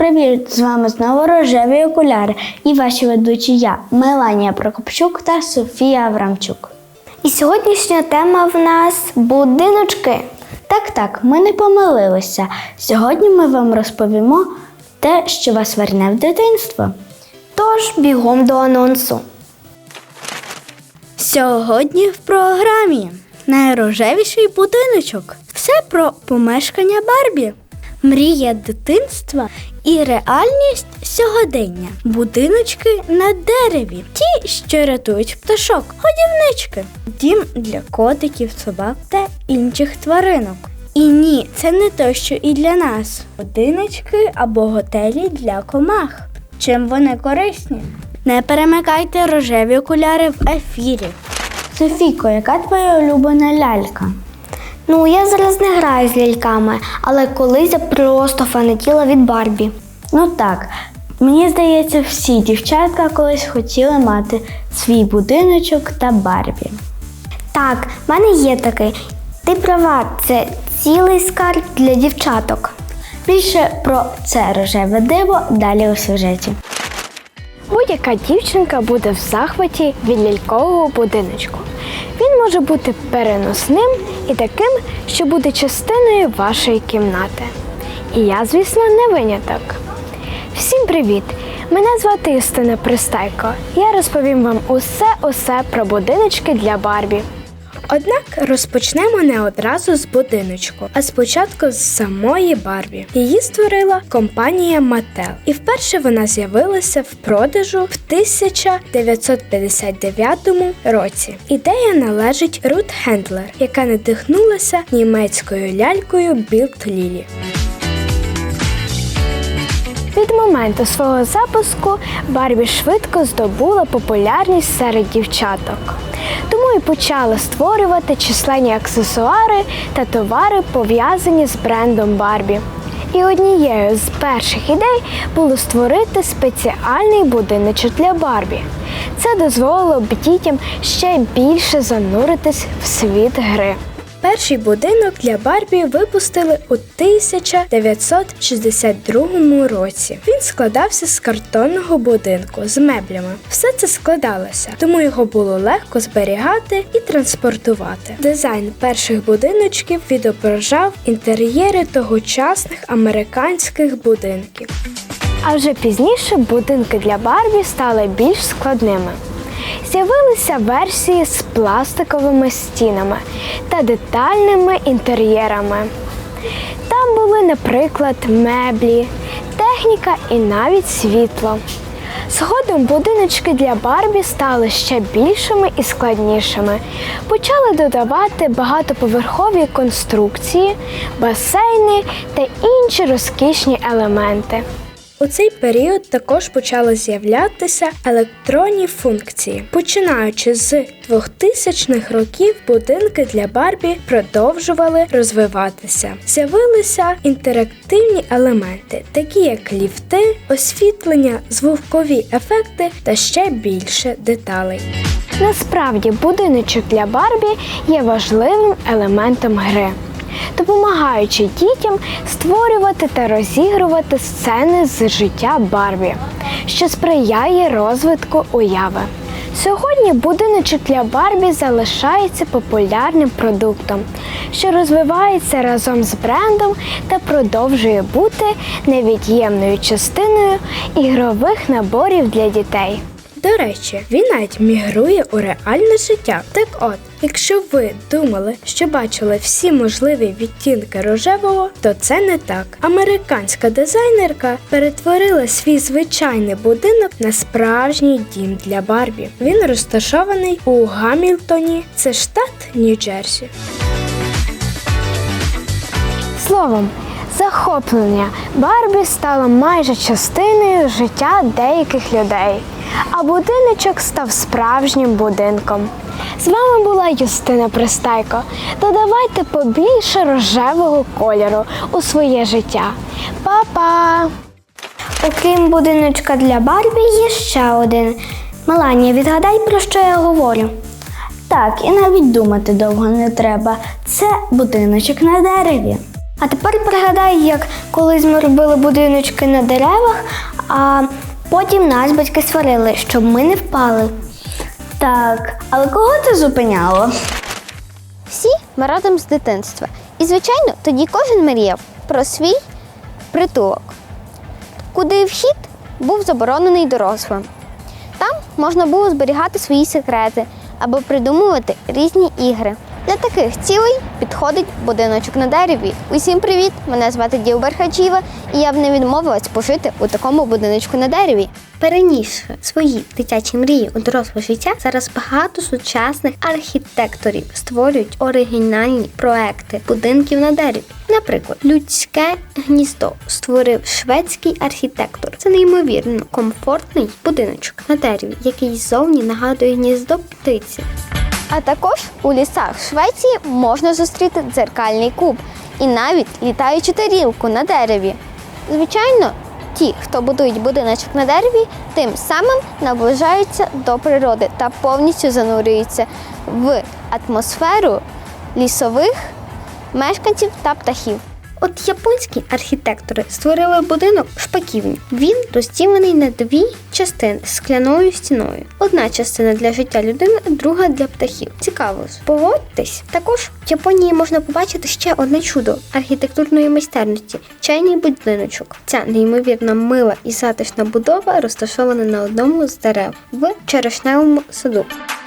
Привіт-привіт! З вами знову рожеві окуляри і ваші ведучі я, Меланія Прокопчук та Софія Аврамчук. І сьогоднішня тема в нас будиночки. Так, так, ми не помилилися. Сьогодні ми вам розповімо те, що вас верне в дитинство. Тож бігом до анонсу. Сьогодні в програмі найрожевіший будиночок. Все про помешкання Барбі, мрія дитинства і реальність сьогодення. Будиночки на дереві, ті, що рятують пташок, годівнички, дім для котиків, собак та інших тваринок. І ні, це не те, що і для нас. Будиночки або готелі для комах. Чим вони корисні? Не перемикайте рожеві окуляри в ефірі. Софійко, яка твоя улюблена лялька? Ну, я зараз не граю з ляльками, але колись я просто фанатіла від Барбі. Ну так, мені здається, всі дівчатка колись хотіли мати свій будиночок та Барбі. Так, в мене є такий. Ти права, це цілий скарб для дівчаток. Більше про це рожеве диво далі у сюжеті. Будь-яка дівчинка буде в захваті від лялькового будиночку. Він може бути переносним і таким, що буде частиною вашої кімнати. І я, звісно, не виняток. Всім привіт! Мене звати Юстина Пристайко. Я розповім вам усе-усе про будиночки для Барбі. Однак розпочнемо не одразу з будиночку, а спочатку з самої Барбі. Її створила компанія Mattel. І вперше вона з'явилася в продажу в 1959 році. Ідея належить Рут Хендлер, яка надихнулася німецькою лялькою Білт Лілі. Від моменту свого запуску Барбі швидко здобула популярність серед дівчаток. Почали створювати численні аксесуари та товари, пов'язані з брендом Барбі. І однією з перших ідей було створити спеціальний будиночок для Барбі. Це дозволило б дітям ще більше зануритись в світ гри. Перший будинок для Барбі випустили у 1962 році. Він складався з картонного будинку з меблями. Все це складалося, тому його було легко зберігати і транспортувати. Дизайн перших будиночків відображав інтер'єри тогочасних американських будинків. А вже пізніше будинки для Барбі стали більш складними. З'явилися версії з пластиковими стінами та детальними інтер'єрами. Там були, наприклад, меблі, техніка і навіть світло. Згодом будиночки для Барбі стали ще більшими і складнішими. Почали додавати багатоповерхові конструкції, басейни та інші розкішні елементи. У цей період також почали з'являтися електронні функції. Починаючи з 2000-х років, будинки для Барбі продовжували розвиватися. З'явилися інтерактивні елементи, такі як ліфти, освітлення, звукові ефекти та ще більше деталей. Насправді, будиночок для Барбі є важливим елементом гри допомагаючи дітям створювати та розігрувати сцени з життя Барбі, що сприяє розвитку уяви. Сьогодні будиночок для Барбі залишається популярним продуктом, що розвивається разом з брендом та продовжує бути невід'ємною частиною ігрових наборів для дітей. До речі, він навіть мігрує у реальне життя. Так от, якщо ви думали, що бачили всі можливі відтінки рожевого, то це не так. Американська дизайнерка перетворила свій звичайний будинок на справжній дім для Барбі. Він розташований у Гамільтоні, це штат Нью-Джерсі. Словом, захоплення Барбі стало майже частиною життя деяких людей, а будиночок став справжнім будинком. З вами була Юстина Пристайко. Додавайте побільше рожевого кольору у своє життя. Па-па! Окрім будиночка для Барбі, є ще один. Меланія, відгадай, про що я говорю. Так, і навіть думати довго не треба. Це будиночок на дереві. А тепер пригадай, як колись ми робили будиночки на деревах, а потім нас батьки сварили, щоб ми не впали. Так, але кого це зупиняло? Всі ми родом з дитинства. І, звичайно, тоді кожен мріяв про свій притулок, куди вхід був заборонений дорослим. Там можна було зберігати свої секрети або придумувати різні ігри. Для таких цілей підходить будиночок на дереві. Усім привіт! Мене звати Ділбер Хаджіва, і я б не відмовилась пожити у такому будиночку на дереві. Перенісши свої дитячі мрії у доросле життя, зараз багато сучасних архітекторів створюють оригінальні проекти будинків на дереві. Наприклад, людське гніздо створив шведський архітектор. Це неймовірно комфортний будиночок на дереві, який ззовні нагадує гніздо птиці. А також у лісах Швеції можна зустріти дзеркальний куб і навіть літаючу тарілку на дереві. Звичайно, ті, хто будують будиночок на дереві, тим самим наближаються до природи та повністю занурюються в атмосферу лісових мешканців та птахів. От японські архітектори створили будинок шпаківню. Він розділений на дві частини з скляною стіною. Одна частина для життя людини, друга для птахів. Цікаво, ж. погодьтесь. Також в Японії можна побачити ще одне чудо архітектурної майстерності чайний будиночок. Ця неймовірно мила і затишна будова розташована на одному з дерев в черешневому саду.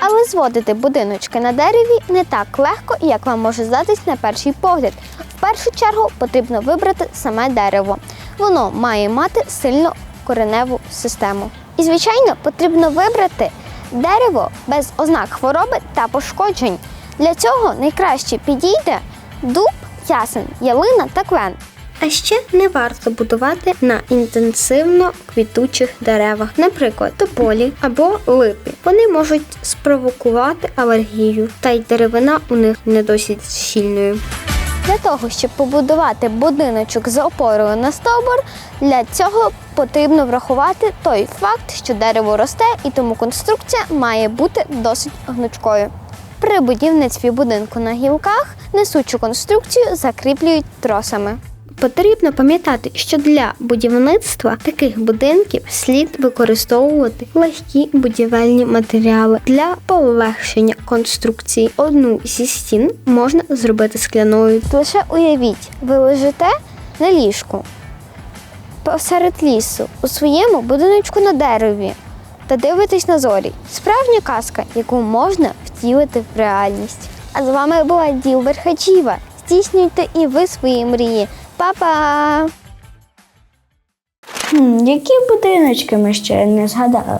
Але зводити будиночки на дереві не так легко, як вам може здатись на перший погляд. В першу чергу потрібно вибрати саме дерево. Воно має мати сильну кореневу систему. І, звичайно, потрібно вибрати дерево без ознак хвороби та пошкоджень. Для цього найкраще підійде дуб, ясен, ялина та клен. А ще не варто будувати на інтенсивно квітучих деревах, наприклад, тополі або липі. Вони можуть спровокувати алергію, та й деревина у них не досить щільною. Для того, щоб побудувати будиночок з опорою на стовбур, для цього потрібно врахувати той факт, що дерево росте і тому конструкція має бути досить гнучкою. При будівництві будинку на гілках несучу конструкцію закріплюють тросами. Потрібно пам'ятати, що для будівництва таких будинків слід використовувати легкі будівельні матеріали для полегшення конструкції. Одну зі стін можна зробити скляною. Лише уявіть, ви лежите на ліжку посеред лісу у своєму будиночку на дереві та дивитесь на зорі. Справжня казка, яку можна втілити в реальність. А з вами була Ділбер Хаджіва. Здійснюйте і ви свої мрії. Па-па! Хм, які будиночки ми ще не згадали?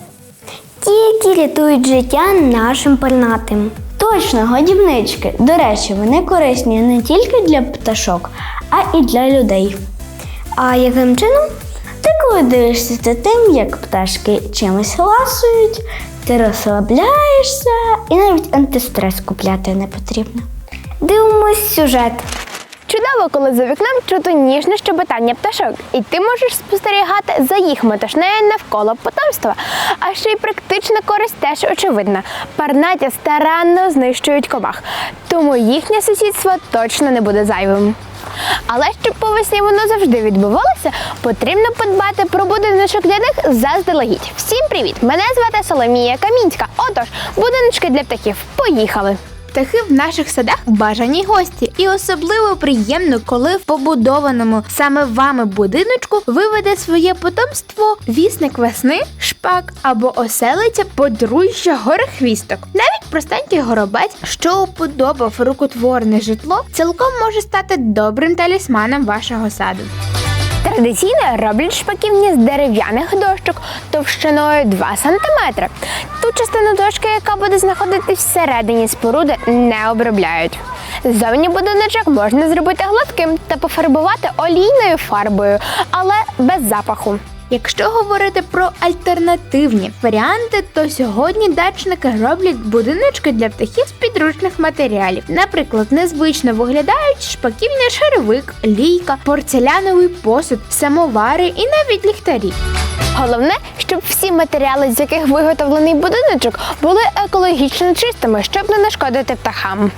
Ті, які рятують життя нашим пернатим. Точно, годівнички. До речі, вони корисні не тільки для пташок, а і для людей. А яким чином? Ти коли дивишся за тим, як пташки чимось ласують, ти розслабляєшся і навіть антистрес купляти не потрібно. Дивимось сюжет. Чудово, коли за вікном чути ніжне щебетання пташок, і ти можеш спостерігати за їх метушнею навколо потомства. А ще й практична користь теж очевидна. Парнаті старанно знищують комах, тому їхнє сусідство точно не буде зайвим. Але щоб по весні воно завжди відбувалося, потрібно подбати про будиночок для них заздалегідь. Всім привіт! Мене звати Соломія Камінська. Отож, будиночки для птахів. Поїхали! Птахи в наших садах бажані гості, і особливо приємно, коли в побудованому саме вами будиночку виведе своє потомство вісник весни, шпак або оселиця подружжя горехвісток. Навіть простенький горобець, що уподобав рукотворне житло, цілком може стати добрим талісманом вашого саду. Традиційно роблять шпаківні з дерев'яних дощок товщиною 2 см. Ту частину дошки, яка буде знаходитись всередині споруди, не обробляють. Зовні будиночок можна зробити гладким та пофарбувати олійною фарбою, але без запаху. Якщо говорити про альтернативні варіанти, то сьогодні дачники роблять будиночки для птахів з підручних матеріалів. Наприклад, незвично виглядають шпаківний шаровик, лійка, порцеляновий посуд, самовари і навіть ліхтарі. Головне, щоб всі матеріали, з яких виготовлений будиночок, були екологічно чистими, щоб не нашкодити птахам.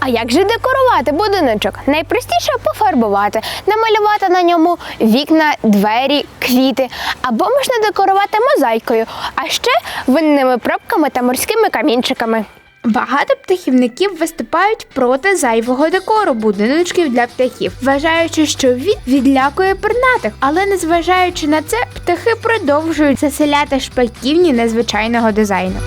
А як же декорувати будиночок? Найпростіше пофарбувати, намалювати на ньому вікна, двері, квіти, або можна декорувати мозаїкою, а ще винними пробками та морськими камінчиками. Багато птахівників виступають проти зайвого декору будиночків для птахів, вважаючи, що він відлякує пернатих. Але незважаючи на це, птахи продовжують заселяти шпаківні незвичайного дизайну.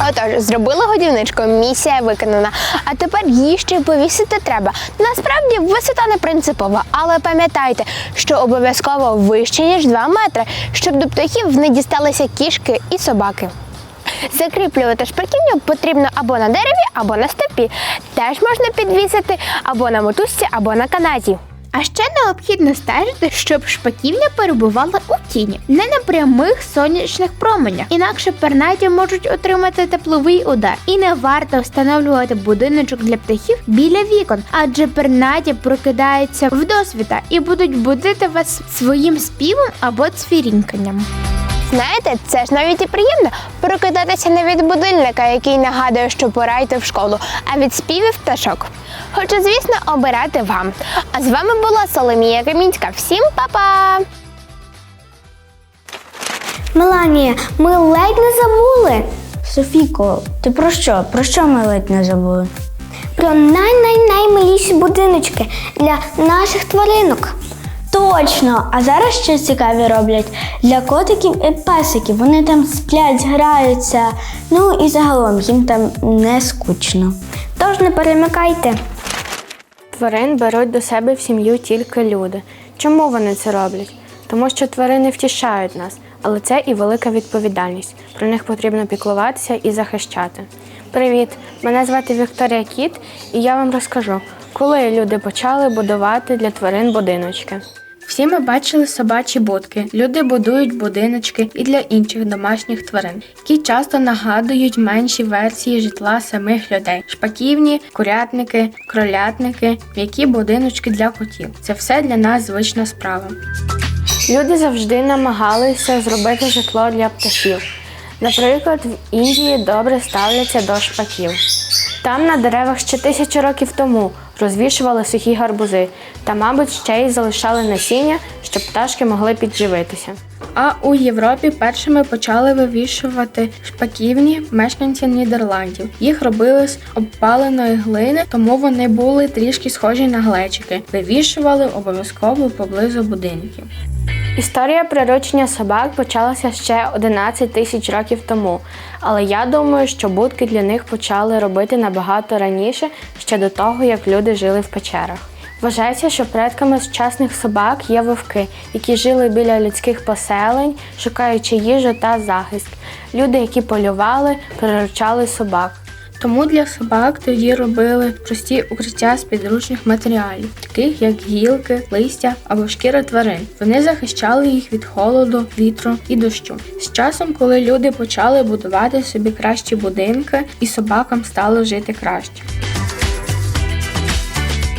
Отож, зробили годівничку, місія виконана. А тепер її ще повісити треба. Насправді висота не принципова, але пам'ятайте, що обов'язково вище ніж 2 метри, щоб до птахів не дісталися кішки і собаки. Закріплювати шпаківню потрібно або на дереві, або на стопі. Теж можна підвісити або на мотузці, або на канаті. А ще необхідно стежити, щоб шпаківня перебувала у тіні, не на прямих сонячних променях. Інакше пернаті можуть отримати тепловий удар. І не варто встановлювати будиночок для птахів біля вікон, адже пернаті прокидаються в досвіта і будуть будити вас своїм співом або цвіріньканням. Знаєте, це ж навіть і приємно прокидатися не від будильника, який нагадує, що пора йти в школу, а від співів пташок. Хоча, звісно, обирати вам. А з вами була Соломія Камінська. Всім па-па! Меланія, ми ледь не забули. Софійко, ти про що? Про що ми ледь не забули? Про най-най-наймиліші будиночки для наших тваринок. Точно! А зараз що цікаві роблять для котиків і песиків. Вони там сплять, граються. Ну і загалом їм там не скучно. Тож не перемикайте. Тварин беруть до себе в сім'ю тільки люди. Чому вони це роблять? Тому що тварини втішають нас, але це і велика відповідальність. Про них потрібно піклуватися і захищати. Привіт! Мене звати Вікторія Кіт, і я вам розкажу, коли люди почали будувати для тварин будиночки. Всі ми бачили собачі будки. Люди будують будиночки і для інших домашніх тварин, які часто нагадують менші версії житла самих людей: шпаківні, курятники, кролятники, м'які будиночки для котів. Це все для нас звична справа. Люди завжди намагалися зробити житло для птахів. Наприклад, в Індії добре ставляться до шпаків. Там на деревах ще тисячі років тому розвішували сухі гарбузи та, мабуть, ще й залишали насіння, щоб пташки могли підживитися. А у Європі першими почали вивішувати шпаківні мешканці Нідерландів. Їх робили з обпаленої глини, тому вони були трішки схожі на глечики. Вивішували обов'язково поблизу будинків. Історія приручення собак почалася ще 11 тисяч років тому, але я думаю, що будки для них почали робити набагато раніше, ще до того, як люди жили в печерах. Вважається, що предками сучасних собак є вовки, які жили біля людських поселень, шукаючи їжу та захист. Люди, які полювали, приручали собак. Тому для собак тоді робили прості укриття з підручних матеріалів, таких як гілки, листя або шкіра тварин. Вони захищали їх від холоду, вітру і дощу. З часом, коли люди почали будувати собі кращі будинки, і собакам стало жити краще.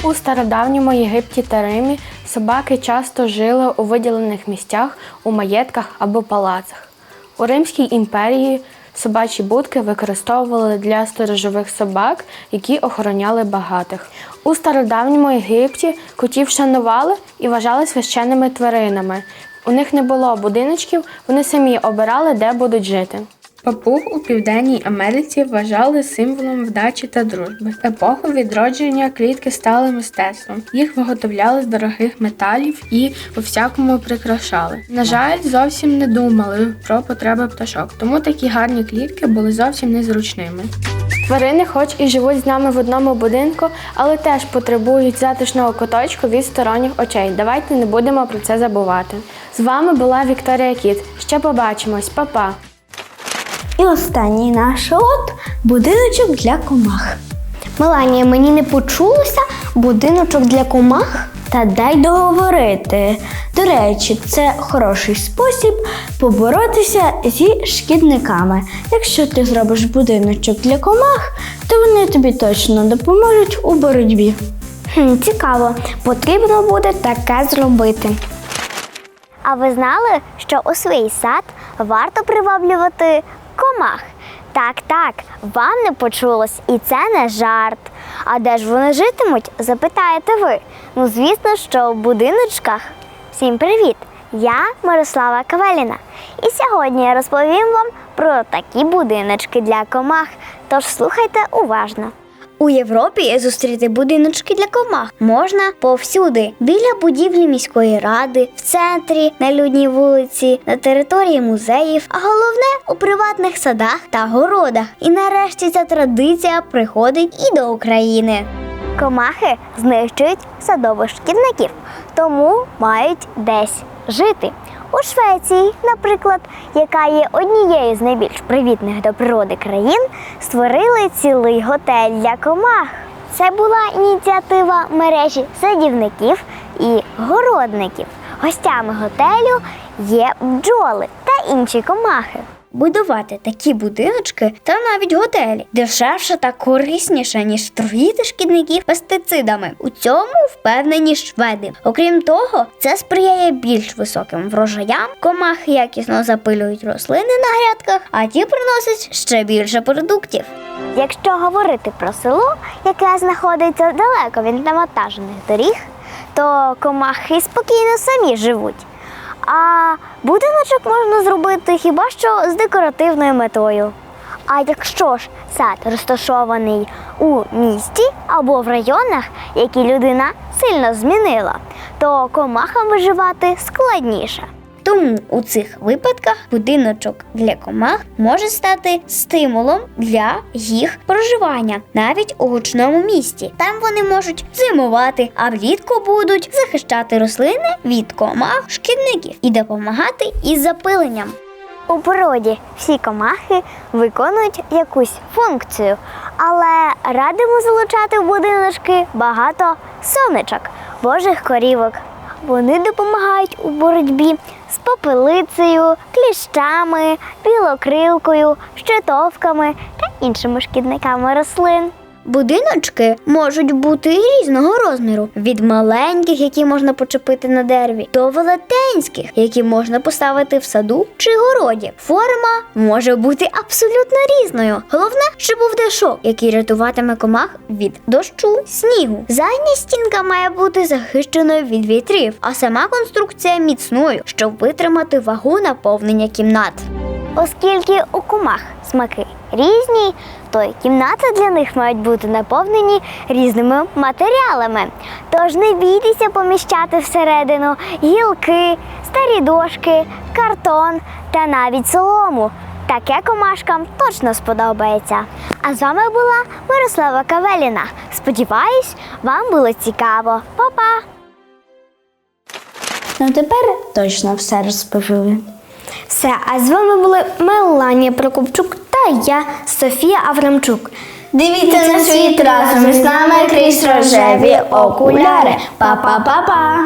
У стародавньому Єгипті та Римі собаки часто жили у виділених місцях у маєтках або палацах. У Римській імперії собачі будки використовували для сторожових собак, які охороняли багатих. У стародавньому Єгипті котів шанували і вважали священними тваринами. У них не було будиночків, вони самі обирали, де будуть жити. Папуг у Південній Америці вважали символом вдачі та дружби. Епоху відродження клітки стали мистецтвом. Їх виготовляли з дорогих металів і по всякому прикрашали. На жаль, зовсім не думали про потреби пташок, тому такі гарні клітки були зовсім незручними. Тварини, хоч і живуть з нами в одному будинку, але теж потребують затишного куточку від сторонніх очей. Давайте не будемо про це забувати. З вами була Вікторія Кіт. Ще побачимось, Па-па! І останній наш от будиночок для комах. Меланія, мені не почулося будиночок для комах? Та дай договорити. До речі, це хороший спосіб поборотися зі шкідниками. Якщо ти зробиш будиночок для комах, то вони тобі точно допоможуть у боротьбі. Хм, цікаво, потрібно буде таке зробити. А ви знали, що у свій сад варто приваблювати комах? Так, так, вам не почулось, і це не жарт. А де ж вони житимуть? запитаєте ви. Ну, звісно, що в будиночках. Всім привіт! Я Мирослава Кавеліна. І сьогодні я розповім вам про такі будиночки для комах. Тож слухайте уважно. У Європі зустріти будиночки для комах можна повсюди: біля будівлі міської ради, в центрі, на людній вулиці, на території музеїв, а головне у приватних садах та городах. І нарешті ця традиція приходить і до України. Комахи знищують садових шкідників, тому мають десь жити. У Швеції, наприклад, яка є однією з найбільш привітних до природи країн, створили цілий готель для комах. Це була ініціатива мережі садівників і городників. Гостями готелю є бджоли та інші комахи. Будувати такі будиночки та навіть готелі дешевше та корисніше, ніж труїти шкідників пестицидами. У цьому впевнені шведи. Окрім того, це сприяє більш високим врожаям. Комахи якісно запилюють рослини на грядках, а ті приносять ще більше продуктів. Якщо говорити про село, яке знаходиться далеко від навантажених доріг, то комахи спокійно самі живуть. А будиночок можна зробити хіба що з декоративною метою. А якщо ж сад розташований у місті або в районах, які людина сильно змінила, то комахам виживати складніше. Тому у цих випадках будиночок для комах може стати стимулом для їх проживання навіть у гучному місті. Там вони можуть зимувати, а влітку будуть захищати рослини від комах, шкідників і допомагати із запиленням. У природі всі комахи виконують якусь функцію, але радимо залучати в будиночки багато сонечок, божих корівок. Вони допомагають у боротьбі з попелицею, кліщами, білокрилкою, щитовками та іншими шкідниками рослин. Будиночки можуть бути різного розміру: від маленьких, які можна почепити на дереві, до велетенських, які можна поставити в саду чи городі. Форма може бути абсолютно різною. Головне, щоб був дашок, який рятуватиме комах від дощу, снігу. Задня стінка має бути захищеною від вітрів, а сама конструкція міцною, щоб витримати вагу наповнення кімнат. Оскільки у комах смаки різні, то й кімнати для них мають бути наповнені різними матеріалами. Тож не бійтеся поміщати всередину гілки, старі дошки, картон та навіть солому. Таке комашкам точно сподобається. А з вами була Мирослава Кавеліна. Сподіваюсь, вам було цікаво. Па-па! Ну тепер точно все розповіли. Все, а з вами були Меланія Прокопчук я, Софія Аврамчук. Дивіться на світ разом із нами крізь рожеві окуляри. Па-па-па-па!